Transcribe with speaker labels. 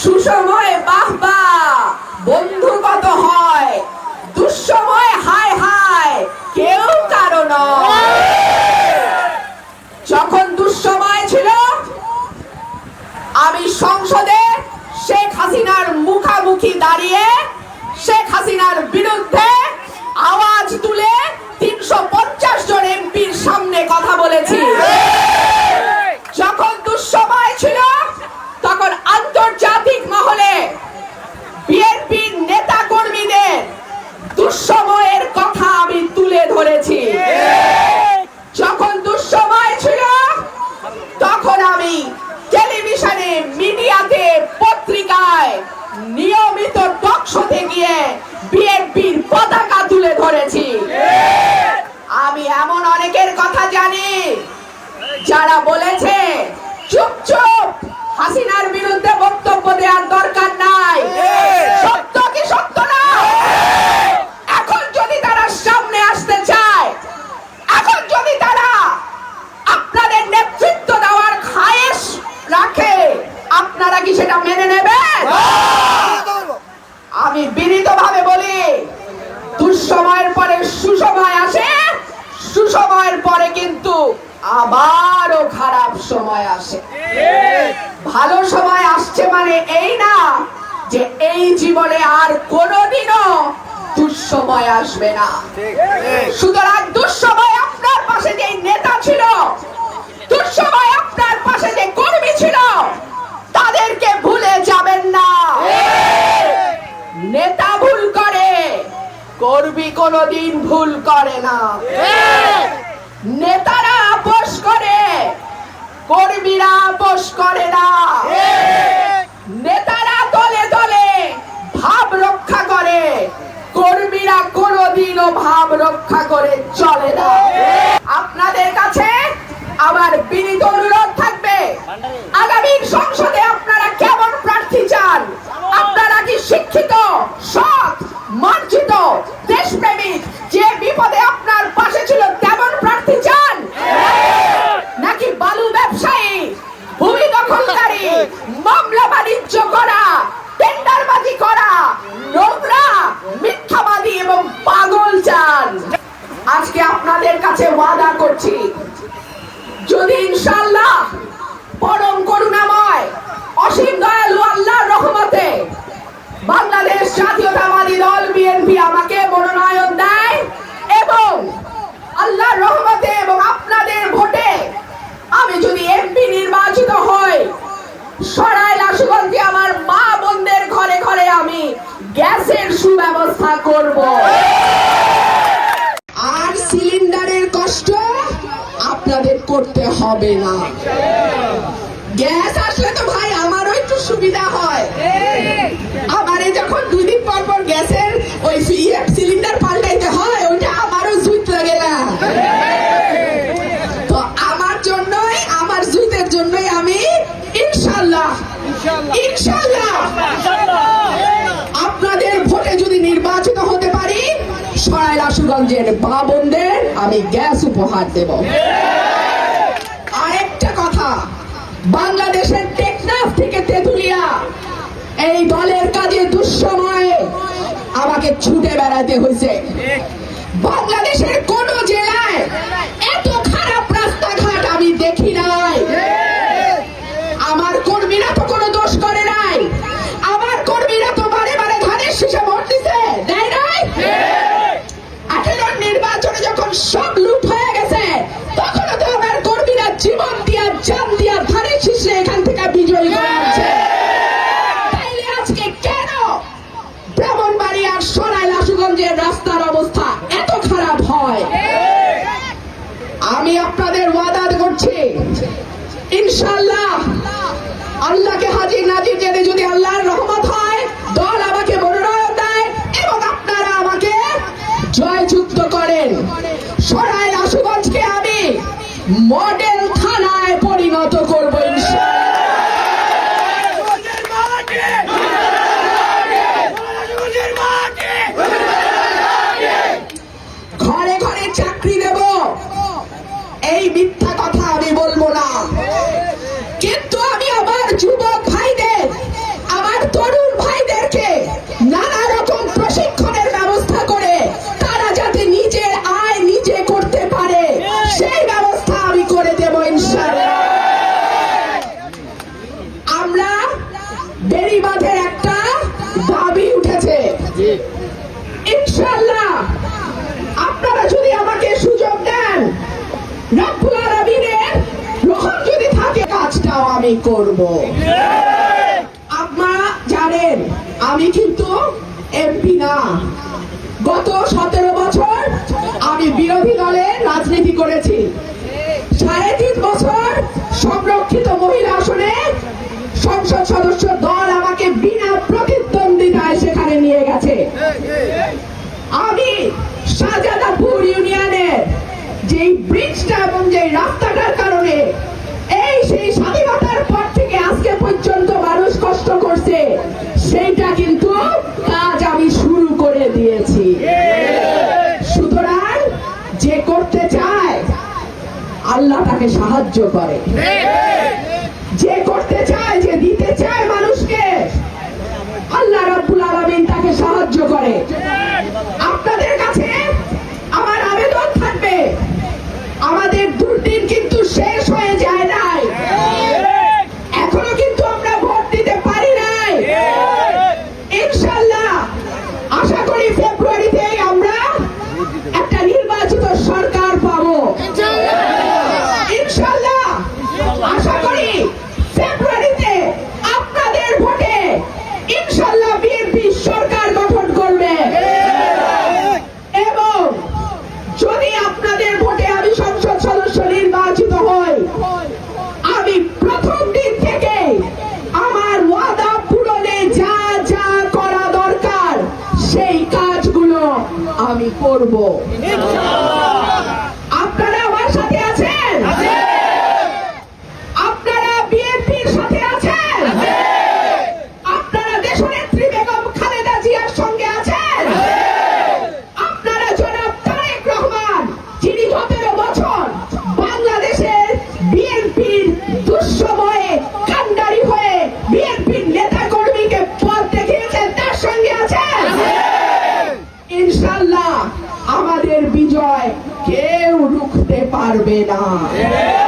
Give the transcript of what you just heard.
Speaker 1: সুসময়ে বাহ বাহ বন্ধু কত হয়? দুঃসময়ে হায় হায়, কেউ কারও যখন দুঃসময় ছিল, আমি সংসদে শেখ হাসিনার মুখামুখি দাঁড়িয়ে, শেখ হাসিনার বিরুদ্ধে আওয়াজ তুলে তিনশো পঞ্চাশ জন এমপির সামনে কথা বলেছি। যখন দুঃসময় ছিল, তখন আন্তর্জাতিক মহলে বিএনপির নেতা কর্মীদের দুঃসময়ের কথা আমি তুলে ধরেছি। যখন দুঃসময় ছিল, তখন আমি টেলিভিশনে, মিডিয়াতে, পত্রিকায় নিয়মিত টকশোতে গিয়ে বিএনপির পতাকা তুলে ধরেছি আমি এমন অনেকের কথা জানি যারা বলেছে চুপ চুপ হাসিনার বিরুদ্ধে বক্তব্য দেওয়ার দরকার নাই সত্য কি সত্য না এখন যদি তারা সামনে আসতে চায় এখন যদি তারা আপনাদের নেতৃত্ব দেওয়ার খায়েশ রাখে আপনারা কি সেটা মেনে নেবেন আমি বিনীতভাবে বলি দুঃসময়ের পরে সুসময় আসে সুসময়ের পরে কিন্তু আবারও খারাপ সময় আসে। ভালো সময় আসছে মানে এই না যে এই জীবনে আর কোনোদিনও দুঃসময় আসবে না। সুতরাং দুঃসময় আপনার পাশে যে নেতা ছিল দুঃসময় আপনার পাশে যে কর্মী ছিল তাদেরকে ভুলে যাবেন না। নেতা ভুল করে কর্মী কোনোদিন ভুল করে না। করে কর্মীরা আপোষ করে না। নেতারা দলে দলে ভাব রক্ষা করে। কর্মীরা কোনোদিনও ভাব রক্ষা করে চলে না। আপনাদের কাছে আমার বিনীত অনুরোধ থাকবে। করছি। যদি ইনশাআল্লাহ পরম করুণাময়, অসীম দয়ালু আল্লাহর রহমতে বাংলাদেশ জাতীয়তাবাদী দল বিএনপি আমাকে মনোনয়ন দেয় এবং আল্লাহর রহমতে এবং আপনাদের ভোটে আমি যদি এমপি নির্বাচিত হই, সরাইল আশুগঞ্জে আমার মা বোনদের ঘরে ঘরে আমি গ্যাসের সুব্যবস্থা করব। আর সিলিন্ডারের কষ্ট আপনাদের করতে হবে না। গ্যাস আসলে তো ভাই, আমারও একটু সুবিধা হয়। আমারে যখন দুই পর পর গ্যাসের ওই সিলিন্ডার পাল্টাইতে হয়, ওইটা আমারও জুত লাগে না। তো আমার জন্যই, আমার জুতের জন্যই আমি ইনশাল্লাহ ইনশাল্লাহ, আপনাদের ভোটে যদি নির্বাচিত হতে পারি আশুগঞ্জের বোনদের আমি গ্যাস উপহার দেব। আরেকটা কথা, বাংলাদেশের টেকনাফ থেকে তেতুলিয়া, এই দলের কাজে দুঃসময়ে আমাকে ছুটে বেড়াতে হয়েছে। বাংলাদেশের কোন করছি। ইনশাল্লাহ আল্লাহকে হাজির নাজির জেনে যদি আল্লাহর বেড়িবাঁধের একটা দাবি উঠেছে। ইনশাল্লাহ আপনারা যদি আমাকে সুযোগ দেন রব্বুল আলামিনের রহম যদি থাকে কাজটাও আমি করব। আপনারা জানেন আমি কিন্তু এমপি না। গত সতেরো বছর আমি বিরোধী দলে রাজনীতি করেছি। সাড়ে তিন বছর সংরক্ষিত মহিলা আসনে সংসদ সদস্য দল আমি শাহজাদাপুর ইউনিয়নের যেই ব্রিজটা এবং যেই রাস্তাটার কারণে এই সেই স্বাধীনতার পর থেকে আজকে পর্যন্ত মানুষ কষ্ট করছে, সেইটা কিন্তু কাজ আমি শুরু করে দিয়েছি। সুতরাং যে করতে চায়, আল্লাহ তাকে সাহায্য করে। যে করতে চায়, যে দিতে চায় মানুষকে, আল্লাহ রাব্বুল আলামিন তাকে সাহায্য করে। আমি করব। পারবে না